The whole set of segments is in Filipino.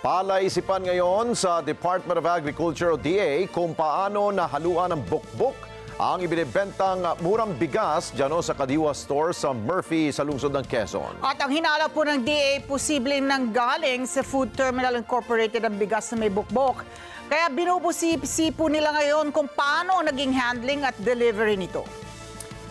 Palaisipan ngayon sa Department of Agriculture o DA kung paano nahaluan ng bukbok ang ibinibentang murang bigas dyan sa Kadiwa Store sa Murphy sa lungsod ng Quezon. At ang hinala po ng DA, posibleng nanggaling sa Food Terminal Incorporated ang bigas na may bukbok. Kaya binubusi po nila ngayon kung paano naging handling at delivery nito.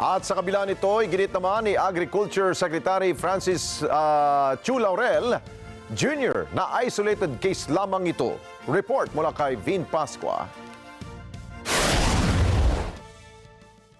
At sa kabila nito, iginit naman ni Agriculture Secretary Francis uh, Chu Laurel Jr. na isolated case lamang ito. Report mula kay Vin Pasqua.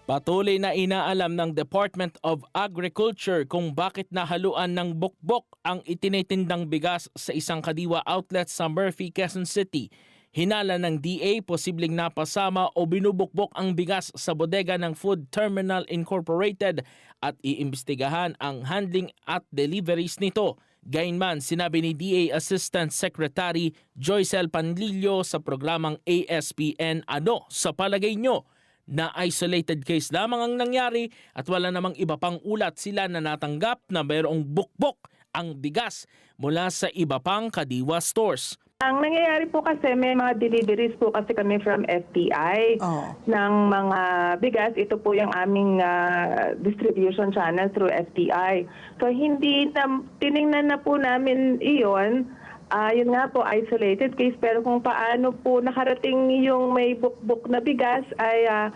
Patuloy na inaalam ng Department of Agriculture kung bakit nahaluan ng bukbok ang itinitindang bigas sa isang kadiwa outlet sa Murphy, Quezon City. Hinala ng DA posibleng napasama o binubukbok ang bigas sa bodega ng Food Terminal Incorporated at iimbestigahan ang handling at deliveries nito. Gayunman, sinabi ni DA Assistant Secretary Joycel Panlilio sa programang ASPN ano sa palagay nyo na isolated case lamang ang nangyari at wala namang iba pang ulat sila na natanggap na mayroong bukbok ang bigas mula sa iba pang kadiwa stores. Ang nangyayari po kasi may mga deliveries po kasi kami from FTI Oh. ng mga bigas. Ito po yung aming ah, distribution channel through FTI. So hindi na, tiningnan na po namin iyon. Ah, yun nga po, isolated case. Pero kung paano po nakarating yung may bukbuk na bigas ay ah,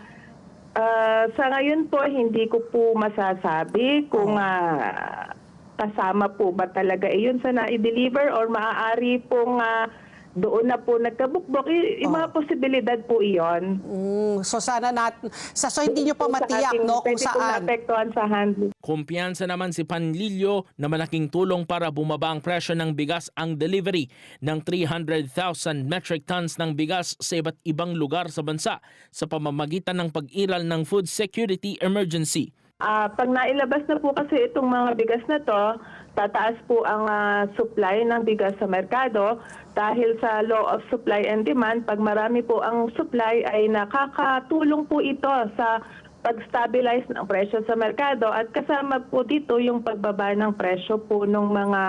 ah, sa ngayon po hindi ko po masasabi kung ah, kasama po ba talaga iyon sa na-deliver or maaari pong ah, doon na po nagkabukbok. Y- yung mga posibilidad po iyon. Mm, so sana nat sa so hindi nyo pa matiyak ating- no kung pwede saan. naapektuhan sa handling. Kumpiyansa naman si Panlilio na malaking tulong para bumaba ang presyo ng bigas ang delivery ng 300,000 metric tons ng bigas sa iba't ibang lugar sa bansa sa pamamagitan ng pag-iral ng food security emergency. Ah, pag nailabas na po kasi itong mga bigas na to, tataas po ang ah, supply ng bigas sa merkado dahil sa law of supply and demand. Pag marami po ang supply ay nakakatulong po ito sa pag-stabilize ng presyo sa merkado at kasama po dito yung pagbaba ng presyo po ng mga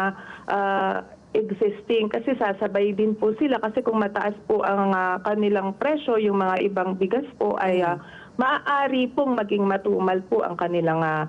ah, existing kasi sasabay din po sila kasi kung mataas po ang ah, kanilang presyo yung mga ibang bigas po ay ah, maaari pong maging matumal po ang kanilang ah,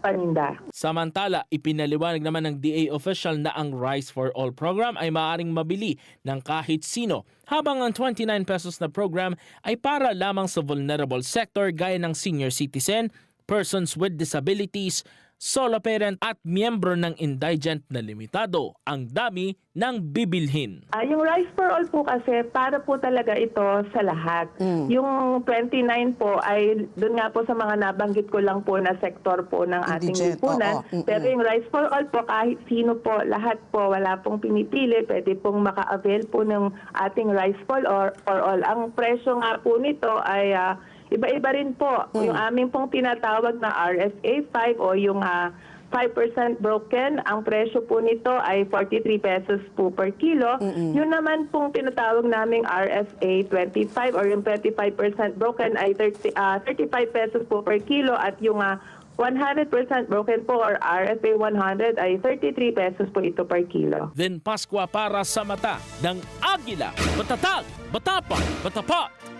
paninda. Samantala, ipinaliwanag naman ng DA official na ang Rice for All program ay maaaring mabili ng kahit sino, habang ang 29 pesos na program ay para lamang sa vulnerable sector gaya ng senior citizen, persons with disabilities, solo parent at miyembro ng indigent na limitado ang dami ng bibilhin. Ah, yung Rice for All po kasi para po talaga ito sa lahat. Yung 29 po ay doon nga po sa mga nabanggit ko lang po na sektor po ng ating Indigent, lipunan. oo. Mm-mm. Pero yung Rice for All po kahit sino po, lahat po wala pong pinipili, pwede pong maka-avail po ng ating Rice for All. For all. Ang presyo nga po nito ay ah, iba-iba rin po. Yung aming pong tinatawag na RFA 5 o yung ah, 5% broken, ang presyo po nito ay 43 pesos po per kilo. Yun naman pong tinatawag naming RFA 25 or yung 25% broken ay 30, ah, 35 pesos po per kilo at yung ah, 100% broken po or RFA 100 ay 33 pesos po ito per kilo. Then Pasqua para sa mata ng Agila, Batatag, Batapang, Batapat.